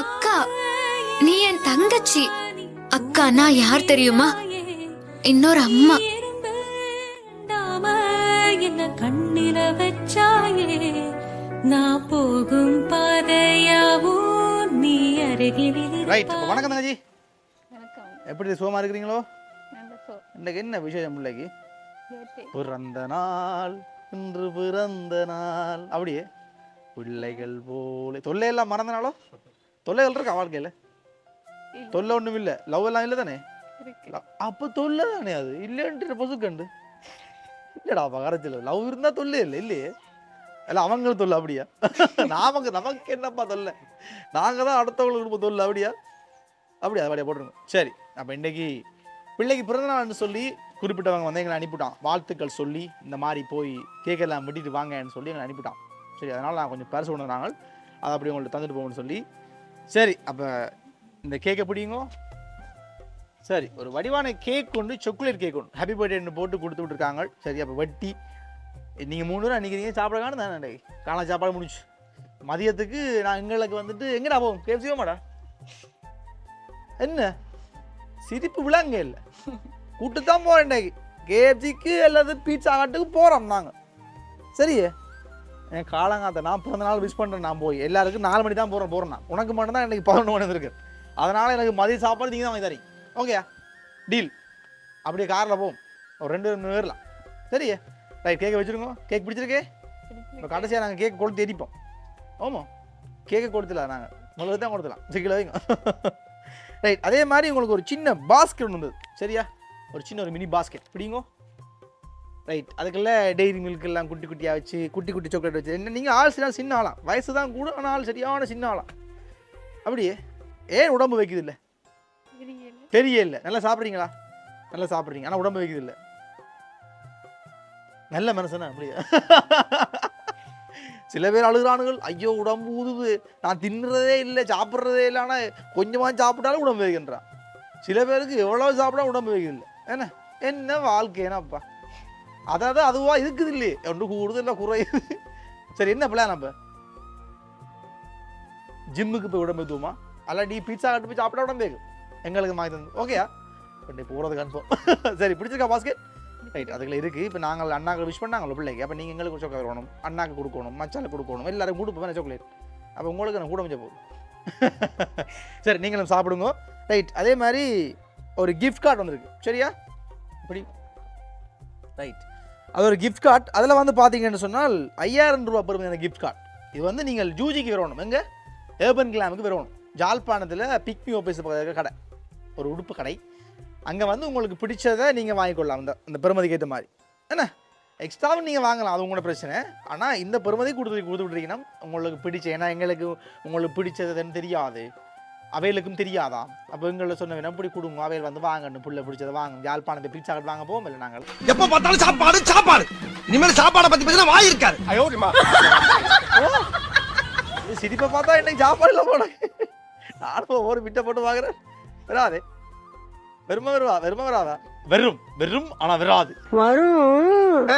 அக்கா நீ என் தங்கச்சி. அக்கா நான் யார் தெரியுமா? இன்னொரு அம்மா. கண்ணில வச்சாயே நான் போகும் பாதையாவும் நீ அருகில் ரைட் வணக்கம் தங்கச்சி. எப்படி சுகமா இருக்கிறீங்களோ? இன்னைக்கு என்ன விசேஷம் பிள்ளைக்கு. பிறந்த நாள் இன்று பிறந்த நாள். அப்படியே பிள்ளைகள் போல. தொல்லையெல்லாம் மறந்த நாளோ? தொல்லைகள் இருக்கா வாழ்க்கையில். தொல்லை ஒன்றும் இல்லை லவ் எல்லாம் இல்லை தானே அப்ப தொல்லை தானே அது இல்லைன்ட்டு பொசுக்கண்டு இல்லடா கரைச்சல் லவ் இருந்தா தொல்லை இல்லை இல்லையே? இல்ல அவங்களுக்கு தொல்லை அப்படியா? நமக்கு நமக்கு என்னப்பா தொல்லை? நாங்க தான் அடுத்தவங்களுக்கு கொடுப்போம் தொல்லை அப்படியா? அப்படியா? அப்படியா போட்டுருங்க. சரி அப்ப இன்னைக்கு பிள்ளைக்கு பிறந்த நாள்னு சொல்லி குறிப்பிட்டவங்க வந்து எங்களை அனுப்பிட்டான் வாழ்த்துக்கள் சொல்லி இந்த மாதிரி போய் கேக்கெல்லாம் வெட்டிட்டு வாங்கன்னு சொல்லி எங்களை அனுப்பிட்டான் சரி அதனால் நான் கொஞ்சம் பரிசு கொண்டு நாங்கள் அதை அப்படி உங்கள்ட்ட தந்துட்டு போகணும்னு சொல்லி சரி அப்போ இந்த கேக்கை பிடிங்கோ. சரி ஒரு வடிவான கேக் கொண்டு சாக்லேட் கேக் கொண்டு ஹாப்பி பர்த்டேன்னு போட்டு கொடுத்து விட்ருக்காங்க சரி அப்போ வட்டி. நீங்கள் மூணு ரூபா நிற்கிறீங்க சாப்பிட காணும் தானே காலை சாப்பாடு முடிச்சு மதியத்துக்கு நான் எங்களுக்கு வந்துட்டு எங்கடா போவோம்? கேப்சியோ மாடா என்ன? சிரிப்பு விழாங்க இல்லை. கூட்டு தான் போகிறேன் இன்னைக்கு அல்லது பீட்சா ஆட்டுக்கு போகிறோம் நாங்கள் சரியே? என் காலங்காத்த நான் பிறந்த நாள் விஷ் பண்ணுறேன் நான் போய். எல்லாருக்கும் நாலு மணி தான் போகிறேன் போகிறேன் நான் உனக்கு மட்டும் தான் எனக்கு பதினொன்று மணி இருக்கு அதனால் எனக்கு மதிய சாப்பாடு நீங்கள் தான் வாங்கி தரீங்க. ஓகேயா டீல் அப்படியே காரில் போவோம். ஒரு ரெண்டு ரெண்டு பேர்லாம். சரியே ரைட் கேக்கை வச்சுருங்க கேக் பிடிச்சிருக்கே? இப்போ கடைசியாக நாங்கள் கேக் கொடுத்து எரிப்போம். ஆமாம் கேக்கை கொடுத்துலாம் நாங்கள் உங்களுக்கு தான் கொடுத்துலாம் சிக்கல வைங்க. ரைட் அதே மாதிரி உங்களுக்கு ஒரு சின்ன பாஸ்கெட் ஒன்று சரியா? ஒரு சின்ன ஒரு மினி பாஸ்கெட் பிடிங்கோ? ரைட் அதுக்குள்ள டெய்ரி மில்க் எல்லாம் குட்டி குட்டியாக வச்சு குட்டி குட்டி சாக்லேட் வச்சு. என்ன நீங்கள் ஆள் சரியான சின்ன ஆளாம் வயசு தான் கூட ஆனால் ஆள் சரியான சின்ன ஆளாம் அப்படியே ஏன் உடம்பு வைக்குது இல்லை தெரிய இல்லை. நல்லா சாப்பிட்றீங்களா? நல்லா சாப்பிட்றீங்க. ஆனால் உடம்பு வைக்குது இல்லை நல்ல மனுஷனா அப்படியா. சில பேர் அழுகிறானுகள் ஐயோ உடம்பு ஊதுது. நான் தின்னுறதே இல்லை சாப்பிட்றதே இல்லை ஆனால் கொஞ்சமாக சாப்பிட்டாலும் உடம்பு வைக்கின்றான் சில பேருக்கு எவ்வளோ சாப்பிட்டா உடம்பு வைக்குது இல்லை என்ன? என்ன வாழ்க்கை ஏன்னாப்பா அதாவது அதுவாக இருக்குது இல்லையே ஒன்று கூடுது இல்லை குறையுது. சரி என்ன பிளான் நம்ம ஜிம்முக்கு போய் உடம்பு ஏற்றுவோமா அல்லாட்டி பீட்சா கட்டு போய் சாப்பிட்டா உடம்பு எங்களுக்கு வாங்கி தந்து. ஓகேயா இப்போ போகிறது கன்ஃபார்ம் சரி பிடிச்சிருக்கா பாஸ்கெட் ரைட் அதுக்குள்ள இருக்குது இப்போ நாங்கள் அண்ணாக்கு விஷ் பண்ணாங்களோ பிள்ளைக்கு. அப்போ நீங்கள் எங்களுக்கு சாக்லேட் வேணும் அண்ணாக்கு கொடுக்கணும் மச்சாலுக்கு கொடுக்கணும். எல்லாரும் கொடுப்போம் சாக்லேட் அப்போ உங்களுக்கு நான் கூட மிச்ச போகுது சரி நீங்களும் சாப்பிடுங்க. ரைட் அதே மாதிரி ஒரு கிஃப்ட் கார்டு வந்திருக்கு சரியா? இப்படி. ரைட் அது ஒரு கிஃப்ட் கார்ட் அதில் வந்து பார்த்தீங்கன்னு சொன்னால் ஐயாயிரம் ரூபா பெறும் கிஃப்ட் கார்டு இது வந்து நீங்கள் ஜூஜிக்கு வரணும் எங்கே? ஏர்பன் கிளாமுக்கு வரணும் ஜாழ்ப்பாணத்தில் பிக்மி ஆஃபீஸ் பக்கத்தில் கடை. ஒரு உடுப்பு கடை. அங்கே வந்து உங்களுக்கு பிடிச்சதை நீங்கள் வாங்கிக்கொள்ளலாம். அந்த அந்த பெருமதிக்கு ஏற்ற மாதிரி. என்ன? எக்ஸ்ட்ராவும் நீங்கள் வாங்கலாம். அது உங்களோட பிரச்சனை. ஆனால் இந்த பெருமதி கொடுத்து கொடுத்து விட்றீங்கன்னா உங்களுக்கு பிடிச்ச ஏன்னா எங்களுக்கு உங்களுக்கு பிடிச்சதுன்னு தெரியாது. அவைகளுக்கும் தெரியாதா? அப்போ எங்களை சொன்ன வேணும் இப்படி கொடுங்க அவையில் வந்து வாங்கணும் புள்ள பிடிச்சதை வாங்க யாழ்ப்பாணத்தை பீட்சா கட் வாங்க போவோம் இல்லை நாங்கள். எப்ப பார்த்தாலும் சாப்பாடு சாப்பாடு. இனிமேல் சாப்பாடை பத்தி பத்தி வாய் இருக்காரு இது சிரிப்பை பார்த்தா இன்னைக்கு சாப்பாடு இல்லை போல நானும் ஒரு விட்டை போட்டு வாங்குறேன் வராதே. வெறும வருவா வெறும வராதா? வெறும் வெறும் ஆனா வராது. வரும்.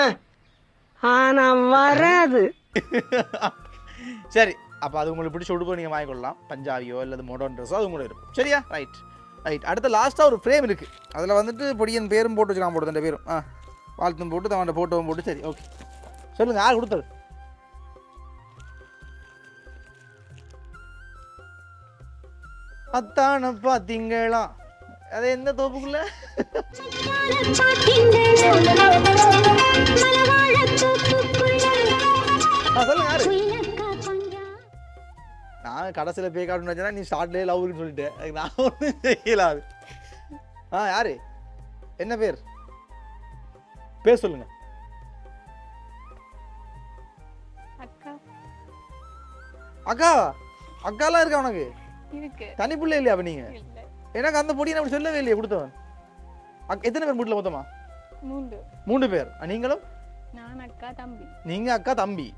ஆனா வராது. சரி அப்போ அது உங்களுக்கு பிடிச்ச உடுப்பு நீங்கள் வாங்கிக்கொள்ளலாம். பஞ்சாபியோ இல்லை மோடர்ன் ட்ரெஸ்ஸோ அது கூட இருக்கும் சரியா? ரைட் ரைட் அடுத்த லாஸ்ட்டாக ஒரு ஃப்ரேம் இருக்குது அதில் வந்துட்டு பொடியன் பேரும் போட்டு வச்சுக்கலாம் போட்டு ரெண்டு பேரும். ஆ வாழ்த்தும் போட்டு தவண்ட போட்டோவும் போட்டு சரி ஓகே சொல்லுங்கள் யார் கொடுத்தது? அத்தான பார்த்தீங்களா அது எந்த தோப்புக்குள்ள? கடைசியில் பே கார்டு வச்சேன்னா நீ ஷார்ட்லேயே லவ்னு சொல்லிட்டேன் நான் ஒன்றும் செய்யல அது. ஆ யாரு? என்ன பேர்? பேர் சொல்லுங்க. அக்கா. அக்கா அக்காலாம் இருக்கா உனக்கு? தனி பிள்ளை இல்லையா அப்ப நீங்க? எனக்கு அந்த பொடி அப்படி சொல்லவே இல்லையே கொடுத்தவன். எத்தனை பேர் வீட்டில் மொத்தமா? மூன்று. பேர். நீங்களும்? நான் அக்கா தம்பி. நீங்க அக்கா தம்பி.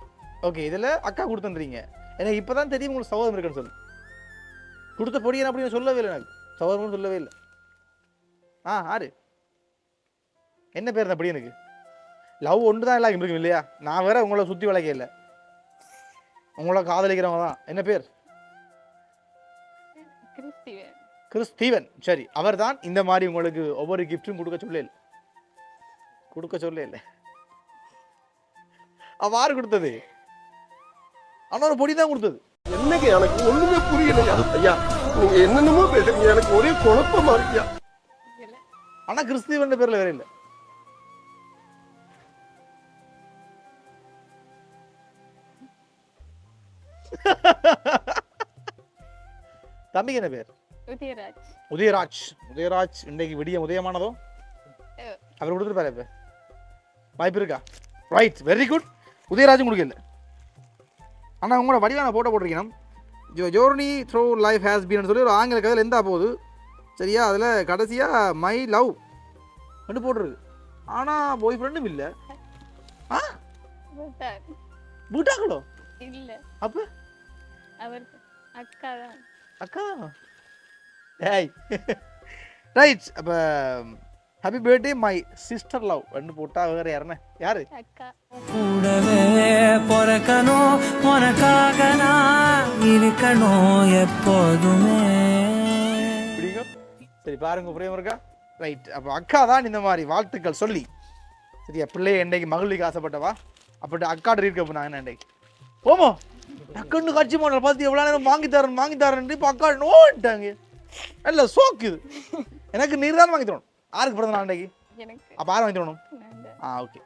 ஓகே இதுல அக்கா கொடுத்துன்றீங்க எனக்கு இப்பதான் தெரியும் உங்களுக்கு சகோதரம் இருக்குன்னு சொல்லு. கொடுத்த பொடியன் அப்படின்னு சொல்லவே இல்லை எனக்கு. சகோதரம்னு சொல்லவே இல்லை. ஆ ஆறு. என்ன பேர் அந்த பொடியனுக்கு லவ் ஒன்று தான் எல்லாம் இருக்கும் இல்லையா? நான் வேற உங்களை சுற்றி வளைக்க இல்லை. உங்களை காதலிக்கிறவங்க தான். என்ன பேர்? கிறிஸ்தீவன் சரி அவர்தான் இந்த மாதிரி உங்களுக்கு ஒவ்வொரு கிஃப்ட்டும் கொடுக்க சொல்லல. கொடுக்க சொல்லல. அவ யாரு கொடுத்தது? ஆனா ஒரு பொடி தான் கொடுத்தது. என்னங்க எனக்கு ஒண்ணுமே புரியலையா? ஐயா நீங்க என்னென்னமோ பேசுறீங்க எனக்கு ஒரே குழப்பமா இருக்கியா? ஆனா கிறிஸ்தீவன் பேர்ல வேற இல்ல. தம்பிக்கு என்ன பேர்? உதயராஜ். உதயராஜ். உதயராஜ் இன்றைக்கு விடிய உதயமானதோ? அவர் கொடுத்துருப்பாரு இப்போ. வாய்ப்பு இருக்கா? ரைட் வெரி குட் உதயராஜும் கொடுக்கல. ஆனால் உங்களோட வடிவான போட்டோ போட்டிருக்கணும் Joe journey through life has been சொல்லி ஒரு ஆங்கில கதையில் எந்த போகுது. சரியா? அதில் கடைசியாக மை லவ் ரெண்டு போட்டிருக்கு. ஆனால் பாய் ஃப்ரெண்டும் இல்லை. ஆ? விட்டார் வீட்டாக்களோ இல்ல. அப்போ? அவர் அக்கா தான் அக்கா ஏய். ரைட் அப்போ happy birthday my sister love ரெண்டு போட்டா வேறு யாருன்னு யாரு? அக்கா. கூடவே பிறக்கணும். உனக்காக நான் இருக்கணும் எப்போதுமே. சரி பாருங்க புரியும் இருக்கா ரைட் அப்போ அக்கா தான் இந்த மாதிரி வாழ்த்துக்கள் சொல்லி சரியா? பிள்ளை என்னைக்கு மகளிருக்கு ஆசைப்பட்டவா? அப்படி அக்காட்ட இருக்க நான் என்னைக்கு ஓமோ டக்குன்னு காட்சி மாடல் பார்த்து எவ்வளோ நேரம் வாங்கி தரேன் வாங்கி தரேன் இப்போ அக்கா நோட்டாங்க இல்ல சோக்கு இது. எனக்கு நீர் தான் வாங்கி தரணும். யாருக்கு பிறந்த நாள் அன்னைக்கு? எனக்கு. அப்போ யார் வாங்கி தரணும். ஆ ஓகே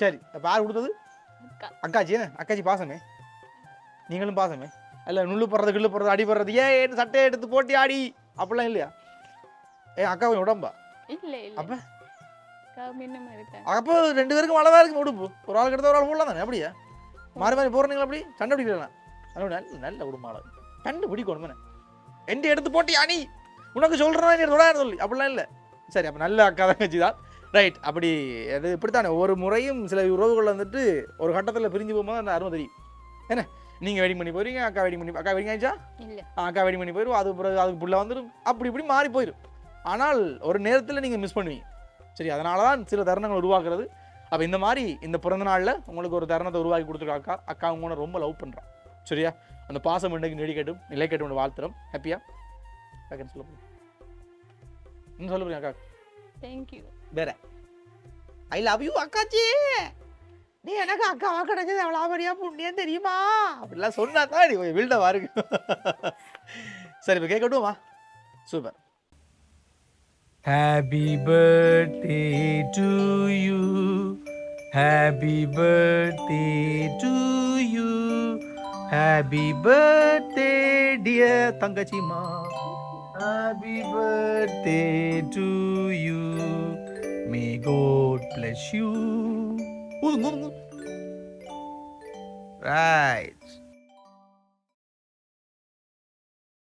சரி அப்போ யார் கொடுத்தது? அக்கா. அக்காச்சி அக்காச்சி பாசமே? நீங்களும் பாசமே. இல்ல நுள்ளு போடுறது கிள்ளு போடுறது அடி போடுறது ஏன் சட்டையை எடுத்து போட்டி ஆடி. அப்படிலாம் இல்லையா? ஏ அக்காவை உடம்பா? இல்ல அப்ப? அக்கா அப்போ ரெண்டு பேருக்கும் மழை தான் இருக்கு உடுப்பு ஒரு ஆள் கிட்ட ஒரு ஆள் போடலாம் தானே அப்படியா? மாறி மாறி போடுறீங்களா அப்படி? சண்டை பிடிக்கலாம் அது நல்ல நல்ல ஆளு கண்டு பிடிக்கணும் எந்த எடுத்து போட்டி அணி உனக்கு சொல்கிறேன் தொடாது சொல்லி. அப்படிலாம் இல்லை. சரி அப்போ நல்ல அக்கா தங்கச்சி தான் ரைட் அப்படி அது இப்படித்தானே. ஒவ்வொரு முறையும் சில உறவுகள் வந்துட்டு ஒரு கட்டத்தில் பிரிஞ்சு போகும்போது அந்த அருமை தெரியும். என்ன? நீங்கள் வெயிட்டிங் பண்ணி போறீங்க அக்கா வெயிட்டிங் பண்ணி அக்கா வெயிட்டிங் ஆயிடுச்சா? இல்ல. அக்கா வெயிட்டிங் பண்ணி போயிடும் அது பிறகு அதுக்கு புள்ள வந்துடும் அப்படி இப்படி மாறி போயிடும் ஆனால் ஒரு நேரத்தில் நீங்கள் மிஸ் பண்ணுவீங்க. சரி அதனால தான் சில தருணங்கள் உருவாக்குறது. அப்போ இந்த மாதிரி இந்த பிறந்த நாளில் உங்களுக்கு ஒரு தருணத்தை உருவாக்கி கொடுத்துருக்க அக்கா? அக்கா உங்களை ரொம்ப லவ் பண்ணுறான் சரியா? அந்த பாசம் இன்றைக்கு நீடிக்கட்டும் நிலைக்கட்டும் வாழ்த்துறோம். ஹாப்பியா அக்கா சொல்ல போறீங்க? இன்னும் சொல்ல போறீங்க அக்கா? தேங்க்யூ வேற. ஐ லவ் யூ அக்காச்சி. நீ எனக்கு அக்காவா கிடைச்சது அவ்வளோ பெரிய புண்ணியம் தெரியுமா அப்படிலாம் சொன்னா தான் நீ கொஞ்சம் வில்டவா இருக்கு சரி இப்போ கேட்கட்டுமா super Happy birthday to you. Happy birthday to you. Happy birthday, dear தங்கச்சிமா Happy birthday to you. May God bless Right.